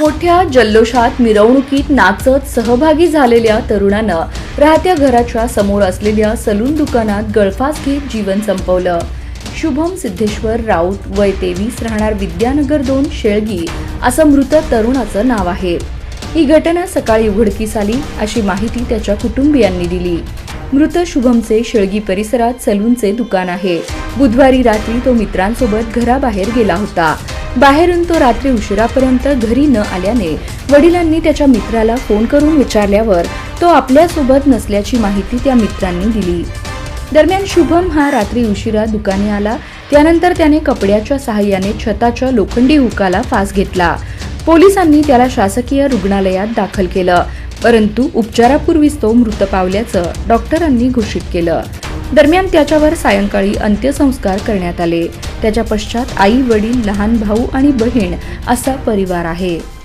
मोठ्या जल्लोषात मिरवणुकीत नाचत सहभागी झालेल्या तरुणानं राहत्या घराच्या समोर असलेल्या सलून दुकानात गळफास घेत जीवन संपवलं. शुभम सिद्धेश्वर राऊत वय तेवीस राहणार विद्यानगर दोन शेळगी असं मृत तरुणाचं नाव आहे. ही घटना सकाळी उघडकीस आली अशी माहिती त्याच्या कुटुंबियांनी दिली. मृत शुभमचे शेळगी परिसरात सलूनचे दुकान आहे. बुधवारी रात्री तो मित्रांसोबत घराबाहेर गेला होता. बाहेरून तो रात्री उशिरापर्यंत घरी न आल्याने वडिलांनी त्याच्या मित्राला फोन करून विचारल्यावर तो आपल्यासोबत नसल्याची माहिती त्या मित्रांनी दिली. दरम्यान शुभम हा रात्री उशिरा दुकाने आला. त्यानंतर त्याने कपड्याच्या सहाय्याने छताच्या लोखंडी हुकाला फास घेतला. पोलिसांनी त्याला शासकीय रुग्णालयात दाखल केलं. परंतु उपचारापूर्वीच तो मृत पावल्याचं डॉक्टरांनी घोषित केलं. दरम्यान त्याच्यावर सायंकाळी अंत्यसंस्कार करण्यात आले. त्याच्या पश्चात आई वडील लहान भाऊ आणि बहीण असा परिवार आहे.